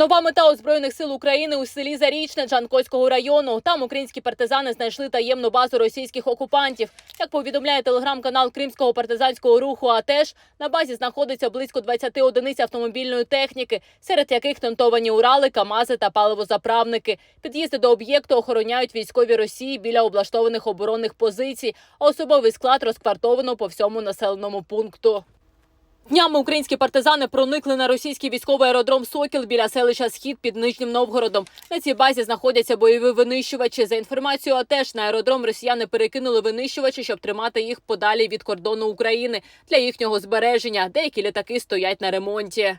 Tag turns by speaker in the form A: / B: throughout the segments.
A: Нова мета озброєних сил України у селі Зарічне Джанкойського району. Там українські партизани знайшли таємну базу російських окупантів. Як повідомляє телеграм-канал Кримського партизанського руху, АТЕШ, на базі знаходиться близько 20 одиниць автомобільної техніки, серед яких тентовані Урали, Камази та паливозаправники. Під'їзди до об'єкту охороняють військові Росії біля облаштованих оборонних позицій. А особовий склад розквартовано по всьому населеному пункту. Днями українські партизани проникли на російський військовий аеродром Сокіл біля селища Схід під Нижнім Новгородом. На цій базі знаходяться бойові винищувачі. За інформацією АТЕШ, на аеродром росіяни перекинули винищувачі, щоб тримати їх подалі від кордону України для їхнього збереження. Деякі літаки стоять на ремонті.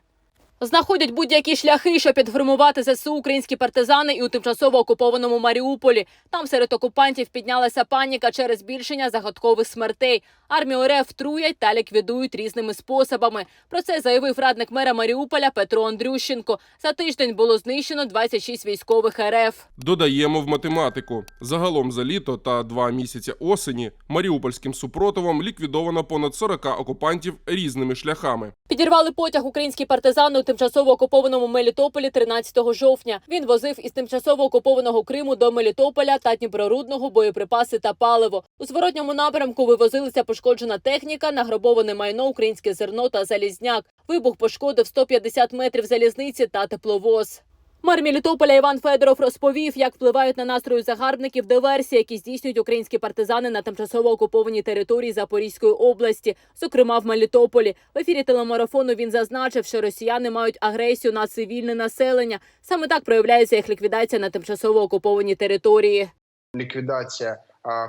A: Знаходять будь-які шляхи, щоб підформувати ЗСУ українські партизани і у тимчасово окупованому Маріуполі. Там серед окупантів піднялася паніка через збільшення загадкових смертей. Армію РФ труять та ліквідують різними способами. Про це заявив радник мера Маріуполя Петро Андрющенко. За тиждень було знищено 26 військових РФ.
B: Додаємо в математику. Загалом за літо та два місяці осені маріупольським супротивом ліквідовано понад 40 окупантів різними шляхами.
A: Підірвали потяг українські партизани тимчасово окупованому Мелітополі 13 жовтня. Він возив із тимчасово окупованого Криму до Мелітополя та Дніпрорудного боєприпаси та паливо. У зворотньому напрямку вивозилися пошкоджена техніка, награбоване майно, українське зерно та залізняк. Вибух пошкодив 150 метрів залізниці та тепловоз. Мер Мілітополя Іван Федоров розповів, як впливають на настрої загарбників диверсії, які здійснюють українські партизани на тимчасово окупованій території Запорізької області, зокрема в Мелітополі. В ефірі телемарафону він зазначив, що росіяни мають агресію на цивільне населення. Саме так проявляється їх ліквідація на тимчасово окупованій території.
C: ліквідація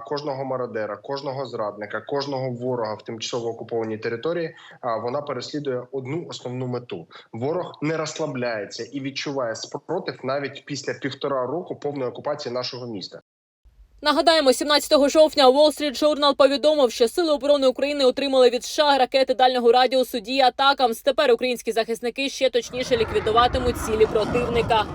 C: кожного мародера, кожного зрадника, кожного ворога в тимчасово окупованій території. Вона переслідує одну основну мету: ворог не розслабляється і відчуває спротив навіть після півтора року повної окупації нашого міста.
A: Нагадаємо, 17 жовтня Wall Street Journal повідомив, що сили оборони України отримали від США ракети дальнього радіусу дії атакам. Тепер українські захисники ще точніше ліквідуватимуть цілі противника.